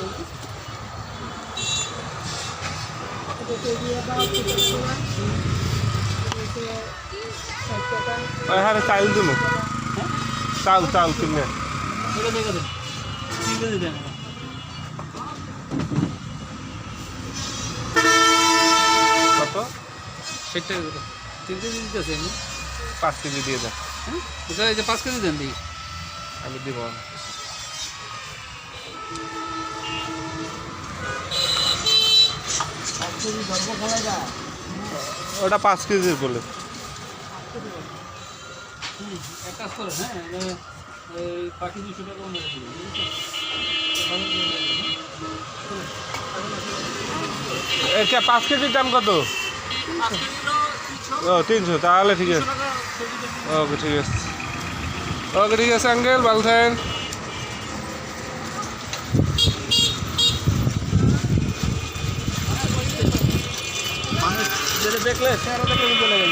করি হ্যাঁ চাল দিন চাল চাল কিনে। কত? ষাট টাকা কত তিন কেজি দিতেছে পাঁচ কেজি দিয়ে দেন হ্যাঁ? পাঁচ কেজি দেন দিই আমি দেবো। ওটা পাঁচ কেজির বলে। এটা? এটা পাঁচ কেজির দাম কত? ও, তিনশো, তাহলে ঠিক আছে। ওকে, ঠিক আছে। ওকে, ঠিক আছে, আঙ্কেল, ভালো থাকেন। যেটা দেখলে চেহারা দেখলে বুঝে নেবেন